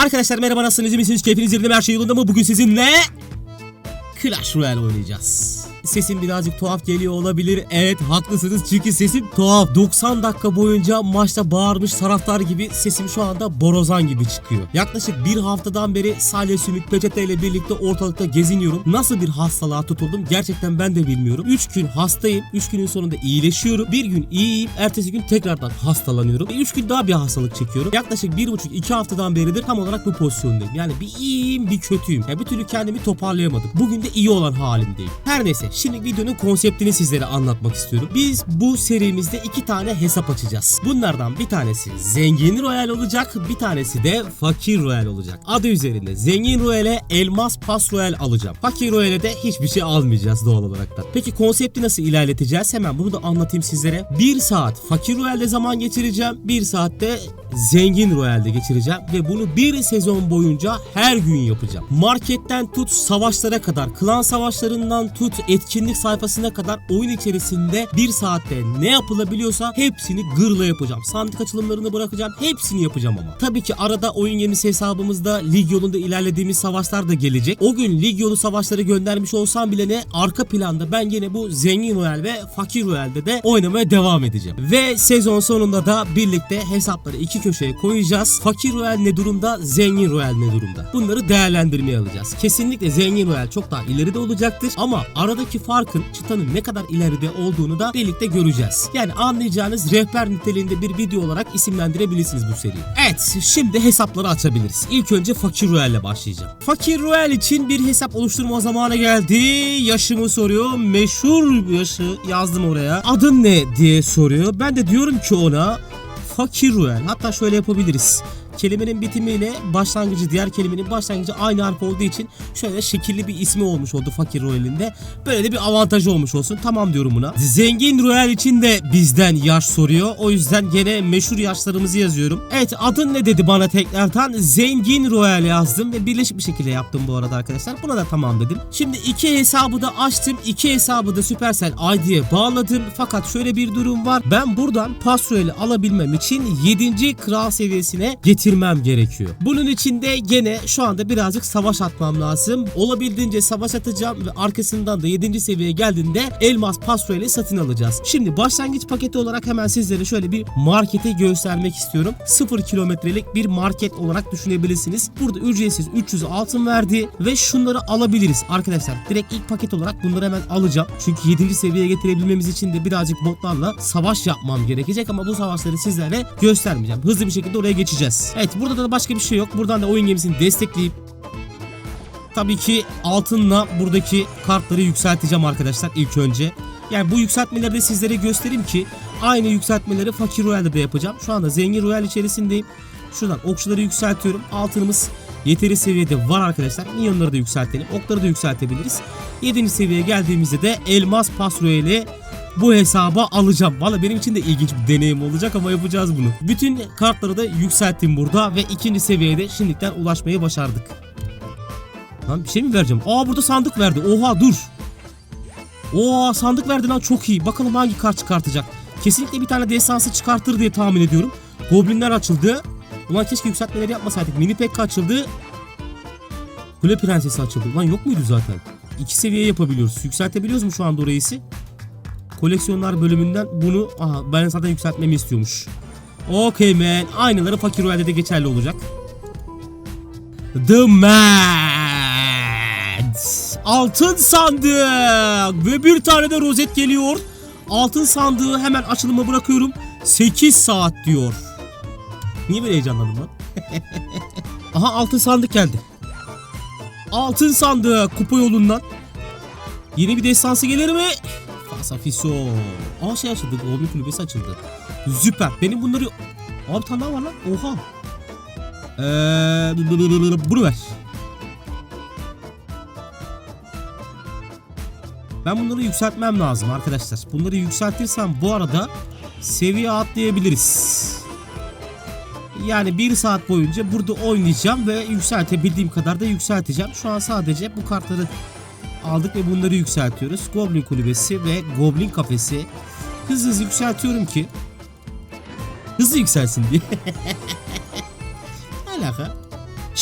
Arkadaşlar merhaba nasılsınız? İyi misiniz? Keyfiniz yerinde mi? Her şey yolunda mı? Bugün sizinle Clash Royale oynayacağız. Sesim birazcık tuhaf geliyor olabilir. Evet haklısınız çünkü sesim tuhaf. 90 dakika boyunca maçta bağırmış taraftar gibi sesim şu anda borazan gibi çıkıyor. Yaklaşık bir haftadan beri salya sümük peçete ile birlikte ortalıkta geziniyorum. Nasıl bir hastalığa tutuldum gerçekten ben de bilmiyorum. 3 gün hastayım. 3 günün sonunda iyileşiyorum. Bir gün iyiyim. Ertesi gün tekrardan hastalanıyorum. 3 gün daha bir hastalık çekiyorum. Yaklaşık 1,5-2 haftadan beridir tam olarak bu pozisyondayım. Yani bir iyiyim bir kötüyüm. Yani bir türlü kendimi toparlayamadım. Bugün de iyi olan halimdeyim. Her neyse şimdi videonun konseptini sizlere anlatmak istiyorum. Biz bu serimizde iki tane hesap açacağız. Bunlardan bir tanesi zengin royal olacak, bir tanesi de fakir royal olacak. Adı üzerinde zengin royale elmas pas royal alacağım. Fakir royale de hiçbir şey almayacağız doğal olarak da. Peki konsepti nasıl ilerleteceğiz? Hemen bunu da anlatayım sizlere. 1 saat fakir royalde zaman geçireceğim. 1 saatte zengin royalde geçireceğim ve bunu bir sezon boyunca her gün yapacağım. Marketten tut savaşlara kadar, klan savaşlarından tut etkinlik sayfasına kadar oyun içerisinde bir saatte ne yapılabiliyorsa hepsini gırla yapacağım. Sandık açılımlarını bırakacağım. Hepsini yapacağım ama. Tabii ki arada oyun gemisi hesabımızda lig yolunda ilerlediğimiz savaşlar da gelecek. O gün lig yolu savaşları göndermiş olsam bile ne arka planda ben yine bu zengin royal ve fakir royalde de oynamaya devam edeceğim. Ve sezon sonunda da birlikte hesapları iki köşeye koyacağız. Fakir royal ne durumda, zengin royal ne durumda? Bunları değerlendirmeye alacağız. Kesinlikle zengin royal çok daha ileride olacaktır ama aradaki farkın çıtanın ne kadar ileride olduğunu da birlikte göreceğiz. Yani anlayacağınız rehber niteliğinde bir video olarak isimlendirebilirsiniz bu seriyi. Evet şimdi hesapları açabiliriz. İlk önce fakir royal ile başlayacağım. Fakir royal için bir hesap oluşturma zamanı geldi. Yaşımı soruyor. Meşhur yaşı yazdım oraya. Adın ne diye soruyor. Ben de diyorum ki ona fakir royal. Hatta şöyle yapabiliriz. Kelimenin bitimiyle başlangıcı diğer kelimenin başlangıcı aynı harf olduğu için şöyle şekilli bir ismi olmuş oldu fakir royalinde. Böyle de bir avantajı olmuş olsun. Tamam diyorum buna. Zengin royal için de bizden yaş soruyor. O yüzden gene meşhur yaşlarımızı yazıyorum. Evet adın ne dedi bana tekrardan? Zengin royal yazdım ve birleşik bir şekilde yaptım bu arada arkadaşlar. Buna da tamam dedim. Şimdi iki hesabı da açtım. İki hesabı da Supercell ID'ye bağladım. Fakat şöyle bir durum var. Ben buradan pas royali alabilmem için 7. kral seviyesine getirmem gerekiyor. Bunun için de gene şu anda birazcık savaş atmam lazım. Olabildiğince savaş atacağım ve arkasından da 7. seviyeye geldiğinde elmas pas royali satın alacağız. Şimdi başlangıç paketi olarak hemen sizlere şöyle bir marketi göstermek istiyorum. 0 kilometrelik bir market olarak düşünebilirsiniz. Burada ücretsiz 300 altın verdi ve şunları alabiliriz arkadaşlar. Direkt ilk paket olarak bunları hemen alacağım. Çünkü 7. seviyeye getirebilmemiz için de birazcık botlarla savaş yapmam gerekecek ama bu savaşları sizlere göstermeyeceğim. Hızlı bir şekilde oraya geçeceğiz. Evet burada da başka bir şey yok. Buradan da oyun gemisini destekleyip tabii ki altınla buradaki kartları yükselteceğim arkadaşlar ilk önce. Yani bu yükseltmeleri de sizlere göstereyim ki aynı yükseltmeleri fakir royalde de yapacağım. Şu anda zengin royal içerisindeyim. Şuradan okçuları yükseltiyorum. Altınımız yeteri seviyede var arkadaşlar. Minyonları da yükseltelim. Okları da yükseltebiliriz. 7. seviyeye geldiğimizde de elmas pas royali bu hesaba alacağım. Valla benim için de ilginç bir deneyim olacak ama yapacağız bunu. Bütün kartları da yükselttim burada ve ikinci seviyede şimdiden ulaşmayı başardık. Lan bir şey mi vereceğim? Aa burada sandık verdi. Oha dur. Oha sandık verdi lan çok iyi. Bakalım hangi kart çıkartacak. Kesinlikle bir tane destansı çıkartır diye tahmin ediyorum. Goblinler açıldı. Ulan keşke yükseltmeleri yapmasaydık. Mini pekka açıldı. Kule prensesi açıldı. Ulan yok muydu zaten? İki seviye yapabiliyoruz. Yükseltebiliyoruz mu şu anda orayı? Koleksiyonlar bölümünden bunu aha ben zaten yükseltmemi istiyormuş. Okey man. Aynıları fakir royalde de geçerli olacak. The Mad. Altın sandık. Ve bir tane de rozet geliyor. Altın sandığı hemen açılıma bırakıyorum. 8 saat diyor. Niye böyle heyecanlandım lan? Aha altın sandık geldi. Altın sandığı kupa yolundan. Yeni bir destansı gelir mi? Fasafiso. Aa şey açıldı. Goblin kulübesi açıldı. Süper. Benim bunları... Bir tane daha var lan. Oha. Eee... Bunu ver. Ben bunları yükseltmem lazım arkadaşlar. Bunları yükseltirsem bu arada seviye atlayabiliriz. Yani bir saat boyunca burada oynayacağım ve yükseltebildiğim kadar da yükselteceğim. Şu an sadece bu kartları aldık ve bunları yükseltiyoruz. Goblin kulübesi ve Goblin kafesi. Hızlı hızlı yükseltiyorum ki hızlı yükselsin diye. Alaka?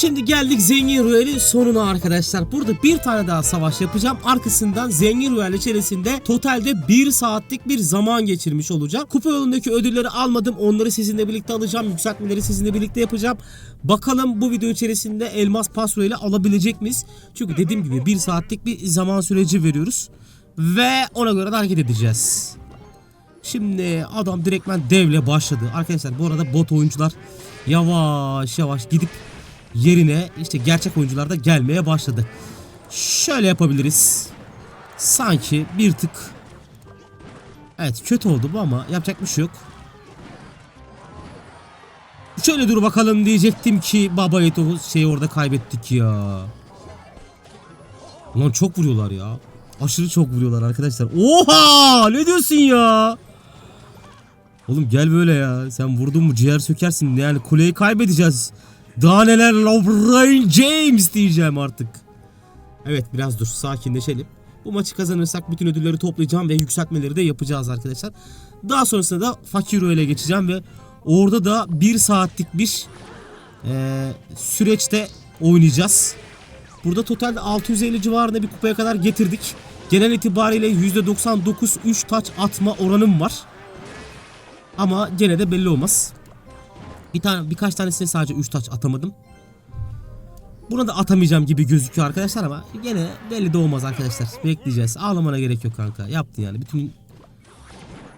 Şimdi geldik Zengin Royal'in sonuna arkadaşlar. Burada bir tane daha savaş yapacağım. Arkasından Zengin Royal içerisinde totalde 1 saatlik bir zaman geçirmiş olacağım. Kupa yolundaki ödülleri almadım. Onları sizinle birlikte alacağım. Yükseltmeleri sizinle birlikte yapacağım. Bakalım bu video içerisinde Elmas Pas Royal'i alabilecek miyiz? Çünkü dediğim gibi 1 saatlik bir zaman süreci veriyoruz. Ve ona göre hareket edeceğiz. Şimdi adam direktmen devle başladı. Arkadaşlar bu arada bot oyuncular yavaş yavaş gidip yerine işte gerçek oyuncular da gelmeye başladı. Şöyle yapabiliriz. Sanki bir tık Evet kötü oldu bu ama yapacak bir şey yok. Şöyle dur bakalım diyecektim ki baba et o şeyi orada kaybettik ya. Ulan çok vuruyorlar ya. Aşırı çok vuruyorlar arkadaşlar. Oha! Ne diyorsun ya? Oğlum gel böyle ya. Sen vurdun mu ciğer sökersin. Yani kuleyi kaybedeceğiz. Daha neler LeBron James diyeceğim artık. Evet biraz dur sakinleşelim. Bu maçı kazanırsak bütün ödülleri toplayacağım ve yükseltmeleri de yapacağız arkadaşlar. Daha sonrasında da Fakiro ile geçeceğim ve orada da bir saatlik bir eee, süreçte oynayacağız. Burada totalde 650 civarında bir kupaya kadar getirdik. Genel itibariyle %99 3 taç atma oranım var. Ama gene de belli olmaz. Bir tane birkaç tanesini sadece 3 taç atamadım. Buna da atamayacağım gibi gözüküyor arkadaşlar ama gene belli de olmaz arkadaşlar. Bekleyeceğiz. Ağlamana gerek yok kanka. Yaptın yani. Bütün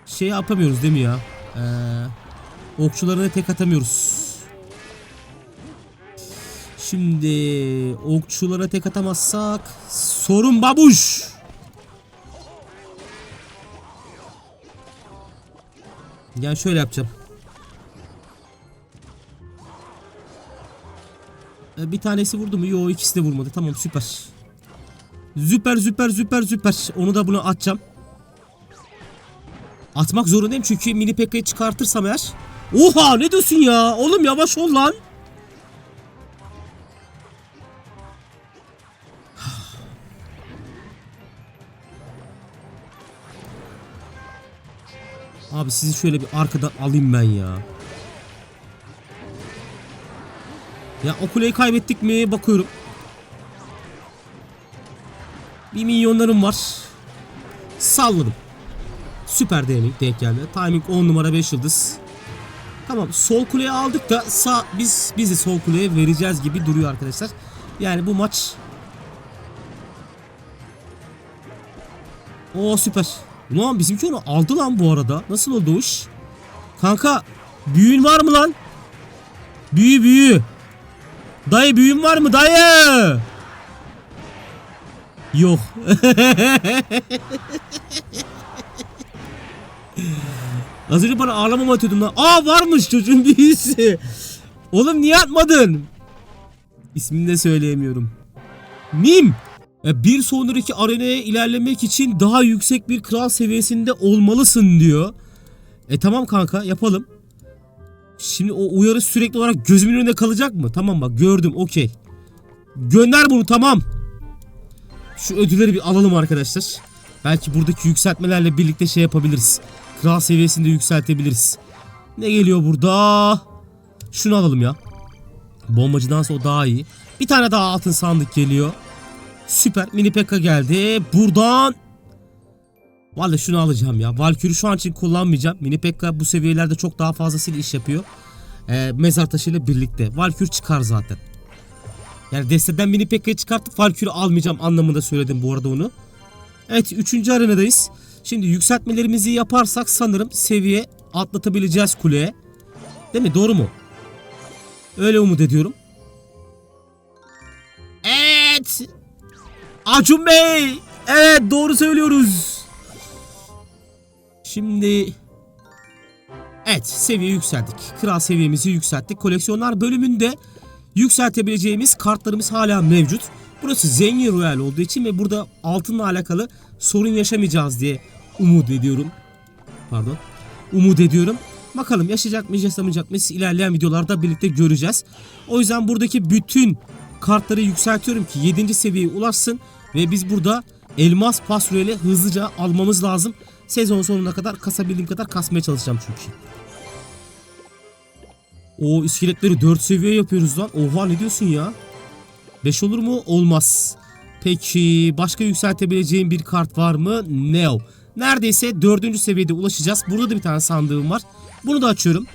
şeyi yapamıyoruz değil mi ya? Ee, okçularına tek atamıyoruz. Şimdi okçulara tek atamazsak sorun babuş. Yani şöyle yapacağım. Bir tanesi vurdu mu? Yo ikisi de vurmadı. Tamam süper. Süper süper süper süper. Onu da bunu atacağım. Atmak zorundayım çünkü mini pekka'yı çıkartırsam eğer. Oha ne diyorsun ya? Oğlum yavaş ol lan. Abi sizi şöyle bir arkadan alayım ben ya. Ya o kuleyi kaybettik mi bakıyorum. Bir milyonlarım var. Salladım. Süper deneyim denk geldi. Timing 10 numara 5 yıldız. Tamam sol kuleyi aldık da sağ biz bizi sol kuleye vereceğiz gibi duruyor arkadaşlar. Yani bu maç Oo süper. Ulan bizimki onu aldı lan bu arada. Nasıl oldu o iş? Kanka büyün var mı lan? Büyü büyü. Dayı büyün var mı dayı? Yok. Az önce bana ağlamam atıyordun lan. Aa varmış çocuğun büyüsü. Oğlum niye atmadın? İsmini de söyleyemiyorum. Mim. E, Bir sonraki arenaya ilerlemek için daha yüksek bir kral seviyesinde olmalısın diyor. E tamam kanka yapalım. Şimdi o uyarı sürekli olarak gözümün önünde kalacak mı? Tamam bak gördüm okey. Gönder bunu tamam. Şu ödülleri bir alalım arkadaşlar. Belki buradaki yükseltmelerle birlikte şey yapabiliriz. Kral seviyesinde yükseltebiliriz. Ne geliyor burada? Şunu alalım ya. Bombacıdansa o daha iyi. Bir tane daha altın sandık geliyor. Süper. Mini Pekka geldi. Buradan Vallahi şunu alacağım ya. Valkyrie şu an için kullanmayacağım. Mini Pekka bu seviyelerde çok daha fazlasıyla iş yapıyor. Ee, mezar taşıyla birlikte. Valkyrie çıkar zaten. Yani desteden Mini Pekka'yı çıkartıp Valkyrie almayacağım anlamında söyledim bu arada onu. Evet 3. arenadayız. Şimdi yükseltmelerimizi yaparsak sanırım seviye atlatabileceğiz kuleye. Değil mi? Doğru mu? Öyle umut ediyorum. Evet. Acun Bey. Evet doğru söylüyoruz. Şimdi Evet seviye yükselttik. Kral seviyemizi yükselttik. Koleksiyonlar bölümünde yükseltebileceğimiz kartlarımız hala mevcut. Burası zengin royal olduğu için ve burada altınla alakalı sorun yaşamayacağız diye umut ediyorum. Pardon. Umut ediyorum. Bakalım yaşayacak mıyız yaşamayacak mıyız ilerleyen videolarda birlikte göreceğiz. O yüzden buradaki bütün kartları yükseltiyorum ki 7. seviyeye ulaşsın ve biz burada elmas pas royali hızlıca almamız lazım. Sezon sonuna kadar kasabildiğim kadar kasmaya çalışacağım çünkü. O iskeletleri 4 seviye yapıyoruz lan. Oha ne diyorsun ya? 5 olur mu? Olmaz. Peki başka yükseltebileceğim bir kart var mı? No. Neredeyse 4. seviyede ulaşacağız. Burada da bir tane sandığım var. Bunu da açıyorum.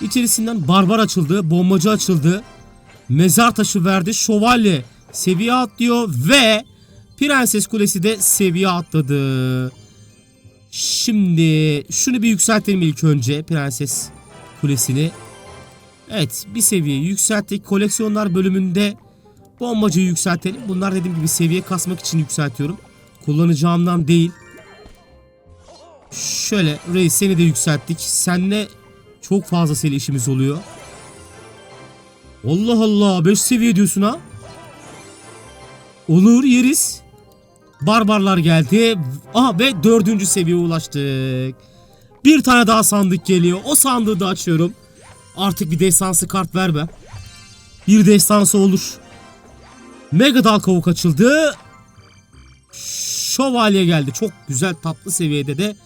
İçerisinden barbar açıldı, bombacı açıldı. Mezar taşı verdi, şövalye seviye atlıyor ve Prenses Kulesi de seviye atladı. Şimdi şunu bir yükseltelim ilk önce Prenses Kulesi'ni. Evet bir seviye yükselttik. Koleksiyonlar bölümünde bombacıyı yükseltelim. Bunlar dediğim gibi seviye kasmak için yükseltiyorum. Kullanacağımdan değil. Şöyle reis seni de yükselttik. Seninle çok fazlasıyla işimiz oluyor. Allah Allah 5 seviye diyorsun ha. Olur yeriz. Barbarlar geldi. Aha ve dördüncü seviyeye ulaştık. Bir tane daha sandık geliyor. O sandığı da açıyorum. Artık bir destansı kart ver be. Bir destansı olur. Mega Dal Kavuk açıldı. Şövalye geldi. Çok güzel tatlı seviyede de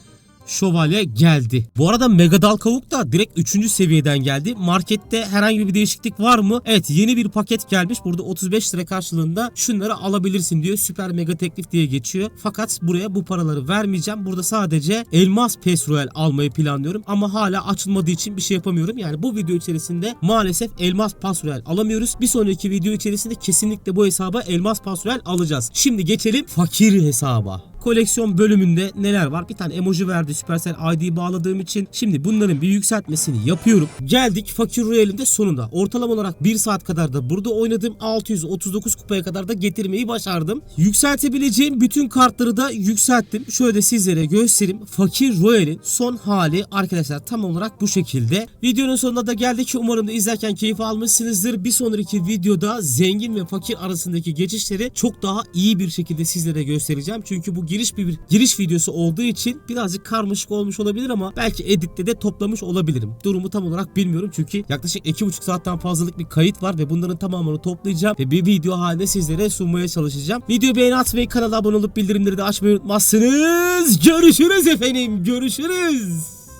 şövalye geldi. Bu arada Mega Dal Kavuk da direkt 3. seviyeden geldi. Markette herhangi bir değişiklik var mı? Evet yeni bir paket gelmiş. Burada 35 lira karşılığında şunları alabilirsin diyor. Süper mega teklif diye geçiyor. Fakat buraya bu paraları vermeyeceğim. Burada sadece elmas Pesroel almayı planlıyorum. Ama hala açılmadığı için bir şey yapamıyorum. Yani bu video içerisinde maalesef elmas Pasroel alamıyoruz. Bir sonraki video içerisinde kesinlikle bu hesaba elmas Pasroel alacağız. Şimdi geçelim fakir hesaba koleksiyon bölümünde neler var? Bir tane emoji verdi Supercell ID bağladığım için. Şimdi bunların bir yükseltmesini yapıyorum. Geldik Fakir Royale'in de sonunda. Ortalama olarak 1 saat kadar da burada oynadım. 639 kupaya kadar da getirmeyi başardım. Yükseltebileceğim bütün kartları da yükselttim. Şöyle de sizlere göstereyim. Fakir Royale'in son hali arkadaşlar tam olarak bu şekilde. Videonun sonuna da geldik. Umarım da izlerken keyif almışsınızdır. Bir sonraki videoda zengin ve fakir arasındaki geçişleri çok daha iyi bir şekilde sizlere göstereceğim. Çünkü bu giriş bir, giriş videosu olduğu için birazcık karmaşık olmuş olabilir ama belki editte de toplamış olabilirim. Durumu tam olarak bilmiyorum çünkü yaklaşık 2,5 saatten fazlalık bir kayıt var ve bunların tamamını toplayacağım ve bir video halinde sizlere sunmaya çalışacağım. Video beğeni atmayı, kanala abone olup bildirimleri de açmayı unutmazsınız. Görüşürüz efendim. Görüşürüz.